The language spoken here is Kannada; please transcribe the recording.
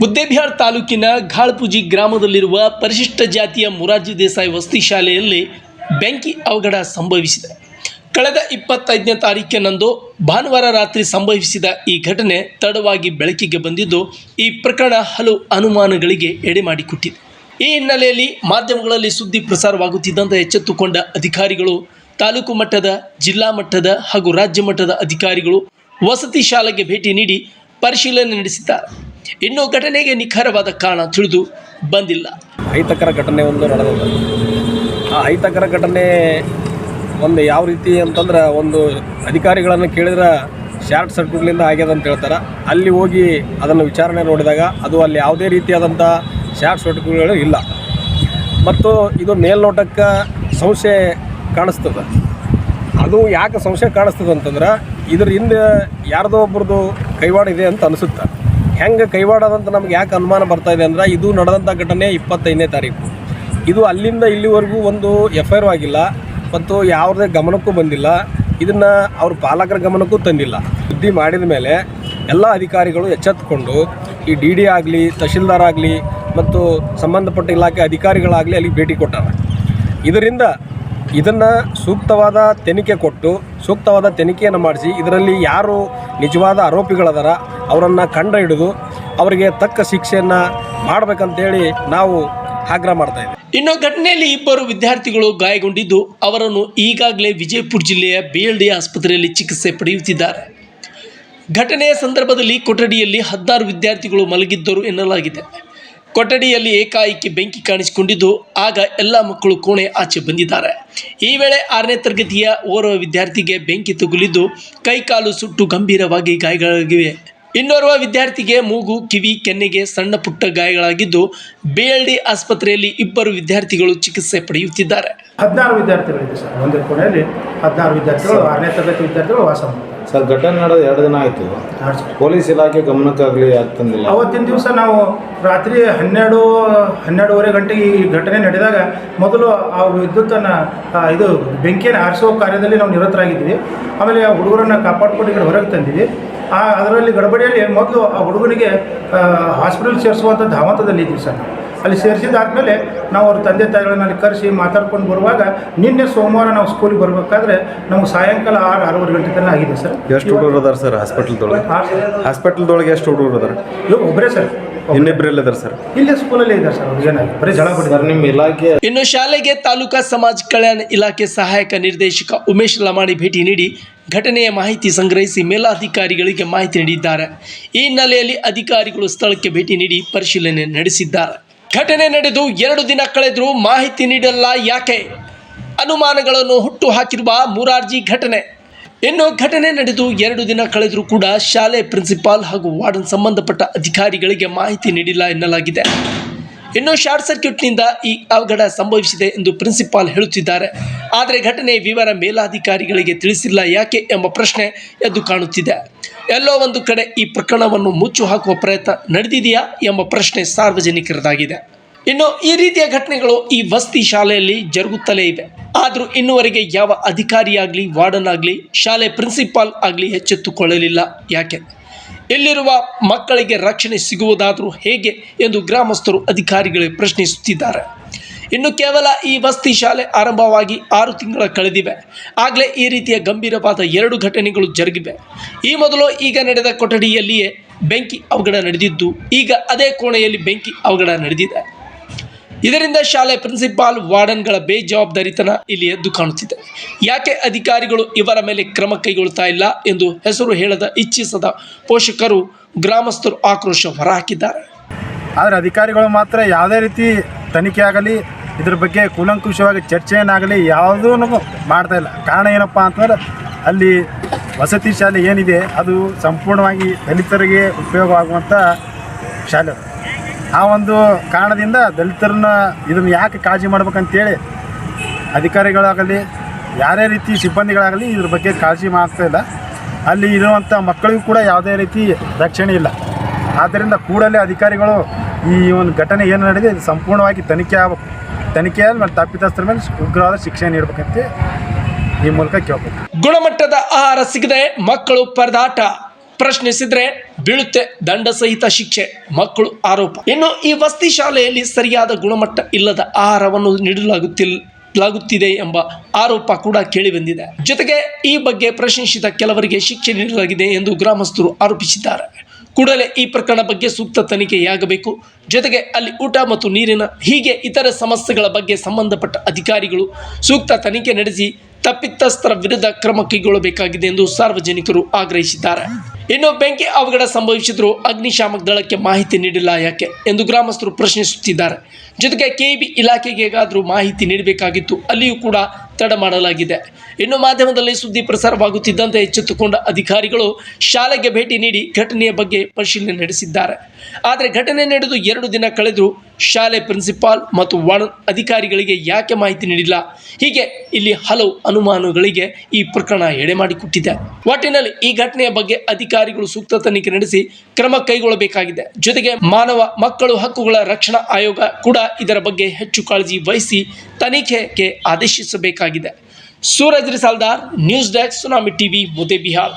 ಮುದ್ದೇಬಿಹಾರ್ ತಾಲೂಕಿನ ಘಾಳ್ಪುಜಿ ಗ್ರಾಮದಲ್ಲಿರುವ ಪರಿಶಿಷ್ಟ ಜಾತಿಯ ಮುರಾರ್ಜಿ ದೇಸಾಯಿ ವಸತಿ ಶಾಲೆಯಲ್ಲಿ ಬೆಂಕಿ ಅವಘಡ ಸಂಭವಿಸಿದೆ. ಕಳೆದ ಇಪ್ಪತ್ತೈದನೇ ತಾರೀಕಿನಂದು ಭಾನುವಾರ ರಾತ್ರಿ ಸಂಭವಿಸಿದ ಈ ಘಟನೆ ತಡವಾಗಿ ಬೆಳಕಿಗೆ ಬಂದಿದ್ದು, ಈ ಪ್ರಕರಣ ಹಲವು ಅನುಮಾನಗಳಿಗೆ ಎಡೆ ಮಾಡಿಕೊಟ್ಟಿದೆ. ಈ ಹಿನ್ನೆಲೆಯಲ್ಲಿ ಮಾಧ್ಯಮಗಳಲ್ಲಿ ಸುದ್ದಿ ಪ್ರಸಾರವಾಗುತ್ತಿದ್ದಂತೆ ಎಚ್ಚೆತ್ತುಕೊಂಡ ಅಧಿಕಾರಿಗಳು, ತಾಲೂಕು ಮಟ್ಟದ, ಜಿಲ್ಲಾ ಮಟ್ಟದ ಹಾಗೂ ರಾಜ್ಯ ಮಟ್ಟದ ಅಧಿಕಾರಿಗಳು ವಸತಿ ಶಾಲೆಗೆ ಭೇಟಿ ನೀಡಿ ಪರಿಶೀಲನೆ ನಡೆಸಿದ್ದಾರೆ. ಇನ್ನು ಘಟನೆಗೆ ನಿಖರವಾದ ಕಾರಣ ತಿಳಿದು ಬಂದಿಲ್ಲ. ಅಹಿತಕರ ಘಟನೆ ಒಂದು ನಡೆದಿದೆ. ಆ ಅಹಿತಕರ ಘಟನೆ ಒಂದು ಯಾವ ರೀತಿ ಅಂತಂದ್ರೆ ಒಂದು ಅಧಿಕಾರಿಗಳನ್ನು ಕೇಳಿದ್ರೆ ಶಾರ್ಟ್ ಸರ್ಕ್ಯೂಟ್ಲಿಂದ ಆಗ್ಯದ ಅಂತ ಹೇಳ್ತಾರೆ. ಅಲ್ಲಿ ಹೋಗಿ ಅದನ್ನು ವಿಚಾರಣೆ ನೋಡಿದಾಗ ಅದು ಅಲ್ಲಿ ಯಾವುದೇ ರೀತಿಯಾದಂಥ ಶಾರ್ಟ್ ಸರ್ಕ್ಯೂಟ್ಗಳು ಇಲ್ಲ. ಮತ್ತು ಇದು ಮೇಲ್ನೋಟಕ್ಕೆ ಸಂಶಯ ಕಾಣಿಸ್ತದೆ. ಅದು ಯಾಕೆ ಸಂಶಯ ಕಾಣಿಸ್ತದೆ ಅಂತಂದ್ರೆ ಇದ್ರ ಹಿಂದೆ ಯಾರದೋ ಒಬ್ರದ್ದು ಕೈವಾಡ ಇದೆ ಅಂತ ಅನಿಸುತ್ತೆ. ಹೆಂಗೆ ಕೈವಾಡದಂತ ನಮ್ಗೆ ಯಾಕೆ ಅನುಮಾನ ಬರ್ತಾ ಇದೆ ಅಂದ್ರೆ ಇದು ನಡೆದಂಥ ಘಟನೆ ಇಪ್ಪತ್ತೈದನೇ ತಾರೀಕು. ಇದು ಅಲ್ಲಿಂದ ಇಲ್ಲಿವರೆಗೂ ಒಂದು ಎಫ್ ಐ ಆರ್ ಆಗಿಲ್ಲ ಮತ್ತು ಯಾವುದೇ ಗಮನಕ್ಕೂ ಬಂದಿಲ್ಲ. ಇದನ್ನು ಅವ್ರ ಪಾಲಕರ ಗಮನಕ್ಕೂ ತಂದಿಲ್ಲ. ಸುದ್ದಿ ಮಾಡಿದ ಮೇಲೆ ಎಲ್ಲ ಅಧಿಕಾರಿಗಳು ಎಚ್ಚೆತ್ತುಕೊಂಡು ಈ ಡಿ ಡಿ ಆಗಲಿ, ತಹಶೀಲ್ದಾರ್ ಆಗಲಿ ಮತ್ತು ಸಂಬಂಧಪಟ್ಟ ಇಲಾಖೆ ಅಧಿಕಾರಿಗಳಾಗಲಿ ಅಲ್ಲಿಗೆ ಭೇಟಿ ಕೊಟ್ಟಾರೆ. ಇದರಿಂದ ಇದನ್ನು ಸೂಕ್ತವಾದ ತನಿಖೆ ಕೊಟ್ಟು, ಸೂಕ್ತವಾದ ತನಿಖೆಯನ್ನು ಮಾಡಿಸಿ, ಇದರಲ್ಲಿ ಯಾರು ನಿಜವಾದ ಆರೋಪಿಗಳದಾರ, ಅವರನ್ನು ಕಂಡ ಹಿಡಿದು ಅವರಿಗೆ ತಕ್ಕ ಶಿಕ್ಷೆಯನ್ನು ಮಾಡಬೇಕಂತೇಳಿ ನಾವು ಆಗ್ರಹ ಮಾಡ್ತಾ ಇದ್ದೀವಿ. ಇನ್ನು ಘಟನೆಯಲ್ಲಿ ಇಬ್ಬರು ವಿದ್ಯಾರ್ಥಿಗಳು ಗಾಯಗೊಂಡಿದ್ದು, ಅವರನ್ನು ಈಗಾಗಲೇ ವಿಜಯಪುರ ಜಿಲ್ಲೆಯ ಬಿಎಲ್ಡಿ ಆಸ್ಪತ್ರೆಯಲ್ಲಿ ಚಿಕಿತ್ಸೆ ಪಡೆಯುತ್ತಿದ್ದಾರೆ. ಘಟನೆಯ ಸಂದರ್ಭದಲ್ಲಿ ಕೊಠಡಿಯಲ್ಲಿ ಹದಿನಾರು ವಿದ್ಯಾರ್ಥಿಗಳು ಮಲಗಿದ್ದರು ಎನ್ನಲಾಗಿದೆ. ಕೊಠಡಿಯಲ್ಲಿ ಏಕಾಏಕಿ ಬೆಂಕಿ ಕಾಣಿಸಿಕೊಂಡಿದ್ದು, ಆಗ ಎಲ್ಲ ಮಕ್ಕಳು ಕೋಣೆ ಆಚೆ ಬಂದಿದ್ದಾರೆ. ಈ ವೇಳೆ ಆರನೇ ತರಗತಿಯ ಓರ್ವ ವಿದ್ಯಾರ್ಥಿಗೆ ಬೆಂಕಿ ತಗುಲಿದ್ದು, ಕೈಕಾಲು ಸುಟ್ಟು ಗಂಭೀರವಾಗಿ ಗಾಯಗಳಾಗಿವೆ. ಇನ್ನೋರ್ವ ವಿದ್ಯಾರ್ಥಿಗೆ ಮೂಗು ಕಿವಿ ಕೆನ್ನೆಗೆ ಸಣ್ಣ ಪುಟ್ಟ ಗಾಯಗಳಾಗಿದ್ದು ಬಿಎಲ್ಡಿ ಆಸ್ಪತ್ರೆಯಲ್ಲಿ ಇಬ್ಬರು ವಿದ್ಯಾರ್ಥಿಗಳು ಚಿಕಿತ್ಸೆ ಪಡೆಯುತ್ತಿದ್ದಾರೆ. ಹದಿನಾರು ವಿದ್ಯಾರ್ಥಿಗಳಿದೆ ಸರ್. ಒಂದೇ ಕೋಣೆಯಲ್ಲಿ ಹದಿನಾರು ವಿದ್ಯಾರ್ಥಿಗಳು ಆರನೇ ತರಗತಿ ವಿದ್ಯಾರ್ಥಿಗಳು ವಾಸ ಮಾಡ್ತಾರೆ. ಸರ್ ಘಟನೆ ನಡೆದ ಎರಡು ದಿನ ಆಯಿತು ಹಾಂ ಸರ್. ಪೊಲೀಸ್ ಇಲಾಖೆ ಗಮನಕ್ಕಾಗಲಿ ಆಗ್ತಂದಿಲ್ಲ ತಂದಿಲ್ಲ ಅವತ್ತಿನ ದಿವಸ ನಾವು ರಾತ್ರಿ ಹನ್ನೆರಡು ಹನ್ನೆರಡುವರೆ ಗಂಟೆಗೆ ಈ ಘಟನೆ ನಡೆದಾಗ ಮೊದಲು ಆ ವಿದ್ಯುತ್ತನ್ನು ಆ, ಇದು ಬೆಂಕಿಯನ್ನು ಆರಿಸೋ ಕಾರ್ಯದಲ್ಲಿ ನಾವು ನಿರತರಾಗಿದ್ದೀವಿ. ಆಮೇಲೆ ಆ ಹುಡುಗರನ್ನು ಕಾಪಾಡ್ಕೊಂಡು ಈ ಕಡೆ ಹೊರಗೆ ತಂದಿದ್ವಿ. ಆ ಅದರಲ್ಲಿ ಗಡಬಡಿಯಲ್ಲಿ ಮೊದಲು ಆ ಹುಡುಗನಿಗೆ ಹಾಸ್ಪಿಟಲ್ ಸೇರಿಸುವಂಥ ಧಾವಂತದಲ್ಲಿ ಇದ್ವಿ ಸರ್. ಅಲ್ಲಿ ಸೇರಿಸಿದಾದ್ಮೇಲೆ ನಾವು ಅವ್ರ ತಂದೆ ತಾಯಿಗಳನ್ನಲ್ಲಿ ಕರೆಸಿ ಮಾತಾಡ್ಕೊಂಡು ಬರುವಾಗ ನಿನ್ನೆ ಸೋಮವಾರ ನಾವು ಸ್ಕೂಲಿಗೆ ಬರಬೇಕಾದ್ರೆ ನಮ್ಗೆ ಸಾಯಂಕಾಲ ಆರು ಆರೂವರೆ ಗಂಟೆ ತನಕ ಆಗಿದೆ ಸರ್. ಎಷ್ಟು ಹುಡುಗರು ಅದಾರ ಸರ್ ಹಾಸ್ಪಿಟಲ್ದೊಳಗೆ ಹಾಸ್ಪಿಟಲ್ದೊಳಗೆ ಎಷ್ಟು ಹುಡುಗರು ಅದಾರ? ಇವ್ ಒಬ್ಬರೇ ಸರ್. ಇನ್ನಿಬ್ರು ಅದಾರ ಸರ್. ಇಲ್ಲೇ ಸ್ಕೂಲಲ್ಲೇ ಇದ್ದಾರೆ ಸರ್ ಅವ್ರಿಗೆ ಏನಾಗಿ ಬರೀ ಜಳ ಬಿಡಿದ್ದಾರೆ ಸರ್ ನಿಮ್ಮ ಇಲಾಖೆ ಇನ್ನು ಶಾಲೆಗೆ ತಾಲೂಕಾ ಸಮಾಜ ಕಲ್ಯಾಣ ಇಲಾಖೆ ಸಹಾಯಕ ನಿರ್ದೇಶಕ ಉಮೇಶ್ ಲಮಾಣಿ ಭೇಟಿ ನೀಡಿ ಘಟನೆಯ ಮಾಹಿತಿ ಸಂಗ್ರಹಿಸಿ ಮೇಲಾಧಿಕಾರಿಗಳಿಗೆ ಮಾಹಿತಿ ನೀಡಿದ್ದಾರೆ. ಈ ಹಿನ್ನೆಲೆಯಲ್ಲಿ ಅಧಿಕಾರಿಗಳು ಸ್ಥಳಕ್ಕೆ ಭೇಟಿ ನೀಡಿ ಪರಿಶೀಲನೆ ನಡೆಸಿದ್ದಾರೆ. ಘಟನೆ ನಡೆದು ಎರಡು ದಿನ ಕಳೆದರೂ ಮಾಹಿತಿ ನೀಡಲ್ಲ ಯಾಕೆ? ಅನುಮಾನಗಳನ್ನು ಹುಟ್ಟು ಹಾಕಿರುವ ಮೂರಾರ್ಜಿ ಘಟನೆ. ಇನ್ನು ಘಟನೆ ನಡೆದು ಎರಡು ದಿನ ಕಳೆದರೂ ಕೂಡ ಶಾಲೆ ಪ್ರಿನ್ಸಿಪಾಲ್ ಹಾಗೂ ವಾರ್ಡನ್ ಸಂಬಂಧಪಟ್ಟ ಅಧಿಕಾರಿಗಳಿಗೆ ಮಾಹಿತಿ ನೀಡಿಲ್ಲ ಎನ್ನಲಾಗಿದೆ. ಇನ್ನು ಶಾರ್ಟ್ ಸರ್ಕ್ಯೂಟ್ನಿಂದ ಈ ಅವಘಡ ಸಂಭವಿಸಿದೆ ಎಂದು ಪ್ರಿನ್ಸಿಪಾಲ್ ಹೇಳುತ್ತಿದ್ದಾರೆ. ಆದರೆ ಘಟನೆ ವಿವರ ಮೇಲಾಧಿಕಾರಿಗಳಿಗೆ ತಿಳಿಸಿಲ್ಲ ಯಾಕೆ ಎಂಬ ಪ್ರಶ್ನೆ ಎದ್ದು ಕಾಣುತ್ತಿದೆ. ಎಲ್ಲೋ ಒಂದು ಕಡೆ ಈ ಪ್ರಕರಣವನ್ನು ಮುಚ್ಚು ಹಾಕುವ ಪ್ರಯತ್ನ ನಡೆದಿದೆಯಾ ಎಂಬ ಪ್ರಶ್ನೆ ಸಾರ್ವಜನಿಕರದಾಗಿದೆ. ಇನ್ನು ಈ ರೀತಿಯ ಘಟನೆಗಳು ಈ ವಸ್ತಿ ಶಾಲೆಯಲ್ಲಿ ಜರುಗುತ್ತಲೇ ಇವೆ. ಆದರೂ ಇನ್ನುವರೆಗೆ ಯಾವ ಅಧಿಕಾರಿಯಾಗಲಿ ವಾರ್ಡನ್ ಆಗಲಿ ಶಾಲೆ ಪ್ರಿನ್ಸಿಪಾಲ್ ಆಗಲಿ ಎಚ್ಚೆತ್ತುಕೊಳ್ಳಲಿಲ್ಲ. ಯಾಕೆ? ಇಲ್ಲಿರುವ ಮಕ್ಕಳಿಗೆ ರಕ್ಷಣೆ ಸಿಗುವುದಾದರೂ ಹೇಗೆ ಎಂದು ಗ್ರಾಮಸ್ಥರು ಅಧಿಕಾರಿಗಳಿಗೆ ಪ್ರಶ್ನಿಸುತ್ತಿದ್ದಾರೆ. ಇನ್ನು ಕೇವಲ ಈ ವಸ್ತಿ ಶಾಲೆ ಆರಂಭವಾಗಿ ಆರು ತಿಂಗಳ ಕಳೆದಿವೆ. ಆಗಲೇ ಈ ರೀತಿಯ ಗಂಭೀರವಾದ ಎರಡು ಘಟನೆಗಳು ಜರುಗಿವೆ. ಈ ಮೊದಲು ಈಗ ನಡೆದ ಕೊಠಡಿಯಲ್ಲಿಯೇ ಬೆಂಕಿ ಅವಘಡ ನಡೆದಿದ್ದು, ಈಗ ಅದೇ ಕೋಣೆಯಲ್ಲಿ ಬೆಂಕಿ ಅವಘಡ ನಡೆದಿದೆ. ಇದರಿಂದ ಶಾಲೆ ಪ್ರಿನ್ಸಿಪಾಲ್ ವಾರ್ಡನ್ಗಳ ಬೇಜವಾಬ್ದಾರಿತನ ಇಲ್ಲಿ ಎದ್ದು ಕಾಣುತ್ತಿದೆ. ಯಾಕೆ ಅಧಿಕಾರಿಗಳು ಇವರ ಮೇಲೆ ಕ್ರಮ ಕೈಗೊಳ್ತಾ ಇಲ್ಲ ಎಂದು ಹೆಸರು ಹೇಳದ ಇಚ್ಛಿಸದ ಪೋಷಕರು ಗ್ರಾಮಸ್ಥರು ಆಕ್ರೋಶ ಹೊರಹಾಕಿದ್ದಾರೆ. ಆದರೆ ಅಧಿಕಾರಿಗಳು ಮಾತ್ರ ಯಾವುದೇ ರೀತಿ ತನಿಖೆ ಆಗಲಿ, ಇದ್ರ ಬಗ್ಗೆ ಕೂಲಂಕುಷವಾಗಿ ಚರ್ಚೆಯನ್ನಾಗಲಿ ಯಾವುದೂ ಮಾಡ್ತಾ ಇಲ್ಲ. ಕಾರಣ ಏನಪ್ಪ ಅಂತಂದ್ರೆ ಅಲ್ಲಿ ವಸತಿ ಶಾಲೆ ಏನಿದೆ, ಅದು ಸಂಪೂರ್ಣವಾಗಿ ದಲಿತರಿಗೆ ಉಪಯೋಗವಾಗುವಂಥ ಶಾಲೆ. ಆ ಒಂದು ಕಾರಣದಿಂದ ದಲಿತರನ್ನ ಇದನ್ನು ಯಾಕೆ ಕಾಳಜಿ ಮಾಡ್ಬೇಕಂತೇಳಿ ಅಧಿಕಾರಿಗಳಾಗಲಿ, ಯಾರೇ ರೀತಿ ಸಿಬ್ಬಂದಿಗಳಾಗಲಿ ಇದ್ರ ಬಗ್ಗೆ ಕಾಳಜಿ ಮಾಡ್ತಾ ಇಲ್ಲ. ಅಲ್ಲಿ ಇರುವಂಥ ಮಕ್ಕಳಿಗೂ ಕೂಡ ಯಾವುದೇ ರೀತಿ ರಕ್ಷಣೆ ಇಲ್ಲ. ಆದ್ದರಿಂದ ಕೂಡಲೇ ಅಧಿಕಾರಿಗಳು ಈ ಒಂದು ಘಟನೆ ಏನು ನಡೆದಿದೆ, ಇದು ಸಂಪೂರ್ಣವಾಗಿ ತನಿಖೆ ಆಗಬೇಕು. ತನಿಖೆ ಆದ್ಮೇಲೆ ತಪ್ಪಿತಸ್ಥರ ಮೇಲೆ ಉಗ್ರವಾದ ಶಿಕ್ಷೆ ನೀಡಬೇಕಂತ ಈ ಮೂಲಕ ಕೇಳ್ಬೇಕು ಗುಣಮಟ್ಟದ ಆಹಾರ ಸಿಗದೆ ಮಕ್ಕಳು ಪರದಾಟ. ಪ್ರಶ್ನಿಸಿದ್ರೆ ಬೀಳುತ್ತೆ ದಂಡ ಸಹಿತ ಶಿಕ್ಷೆ, ಮಕ್ಕಳು ಆರೋಪ. ಇನ್ನು ಈ ವಸತಿ ಶಾಲೆಯಲ್ಲಿ ಸರಿಯಾದ ಗುಣಮಟ್ಟ ಇಲ್ಲದ ಆಹಾರವನ್ನು ನೀಡಲಾಗುತ್ತಿಲ್ಲ ಲಾಗುತ್ತಿದೆ ಎಂಬ ಆರೋಪ ಕೂಡ ಕೇಳಿಬಂದಿದೆ. ಜೊತೆಗೆ ಈ ಬಗ್ಗೆ ಪ್ರಶ್ನಿಸಿದ ಕೆಲವರಿಗೆ ಶಿಕ್ಷೆ ನೀಡಲಾಗಿದೆ ಎಂದು ಗ್ರಾಮಸ್ಥರು ಆರೋಪಿಸಿದ್ದಾರೆ. ಕೂಡಲೇ ಈ ಪ್ರಕರಣ ಬಗ್ಗೆ ಸೂಕ್ತ ತನಿಖೆಯಾಗಬೇಕು. ಜೊತೆಗೆ ಅಲ್ಲಿ ಊಟ ಮತ್ತು ನೀರಿನ, ಹೀಗೆ ಇತರ ಸಮಸ್ಯೆಗಳ ಬಗ್ಗೆ ಸಂಬಂಧಪಟ್ಟ ಅಧಿಕಾರಿಗಳು ಸೂಕ್ತ ತನಿಖೆ ನಡೆಸಿ ತಪ್ಪಿತಸ್ಥರ ವಿರುದ್ಧ ಕ್ರಮ ಕೈಗೊಳ್ಳಬೇಕಾಗಿದೆ ಎಂದು ಸಾರ್ವಜನಿಕರು ಆಗ್ರಹಿಸಿದ್ದಾರೆ. ಇನ್ನು ಬೆಂಕಿ ಅವಘಡ ಸಂಭವಿಸಿದ್ರು ಅಗ್ನಿಶಾಮಕ ದಳಕ್ಕೆ ಮಾಹಿತಿ ನೀಡಿಲ್ಲ ಯಾಕೆ ಎಂದು ಗ್ರಾಮಸ್ಥರು ಪ್ರಶ್ನಿಸುತ್ತಿದ್ದಾರೆ. ಜೊತೆಗೆ ಕೆಇಬಿ ಇಲಾಖೆಗೆ ಹೇಗಾದರೂ ಮಾಹಿತಿ ನೀಡಬೇಕಾಗಿತ್ತು, ಅಲ್ಲಿಯೂ ಕೂಡ ತಡ ಮಾಡಲಾಗಿದೆ. ಇನ್ನು ಮಾಧ್ಯಮದಲ್ಲಿ ಸುದ್ದಿ ಪ್ರಸಾರವಾಗುತ್ತಿದ್ದಂತೆ ಎಚ್ಚೆತ್ತುಕೊಂಡ ಅಧಿಕಾರಿಗಳು ಶಾಲೆಗೆ ಭೇಟಿ ನೀಡಿ ಘಟನೆಯ ಬಗ್ಗೆ ಪರಿಶೀಲನೆ ನಡೆಸಿದ್ದಾರೆ. ಆದರೆ ಘಟನೆ ನಡೆದು ಎರಡು ದಿನ ಕಳೆದರೂ ಶಾಲೆ ಪ್ರಿನ್ಸಿಪಾಲ್ ಮತ್ತು ವಾರ್ಡ್ ಅಧಿಕಾರಿಗಳಿಗೆ ಯಾಕೆ ಮಾಹಿತಿ ನೀಡಿಲ್ಲ? ಹೀಗೆ ಇಲ್ಲಿ ಹಲವು ಅನುಮಾನಗಳಿಗೆ ಈ ಪ್ರಕರಣ ಎಡೆ ಮಾಡಿಕೊಟ್ಟಿದೆ. ಒಟ್ಟಿನಲ್ಲಿ ಈ ಘಟನೆಯ ಬಗ್ಗೆ ಅಧಿಕಾರಿಗಳು ಸೂಕ್ತ ತನಿಖೆ ನಡೆಸಿ ಕ್ರಮ ಕೈಗೊಳ್ಳಬೇಕಾಗಿದೆ. ಜೊತೆಗೆ ಮಾನವ ಮಕ್ಕಳು ಹಕ್ಕುಗಳ ರಕ್ಷಣಾ ಆಯೋಗ ಕೂಡ ಇದರ ಬಗ್ಗೆ ಹೆಚ್ಚು ಕಾಳಜಿ ವಹಿಸಿ ತನಿಖೆಗೆ ಆದೇಶಿಸಬೇಕಾಗಿದೆ. Suraj Risaldar, news desk, tsunami TV, ಮುದೆ Bihar.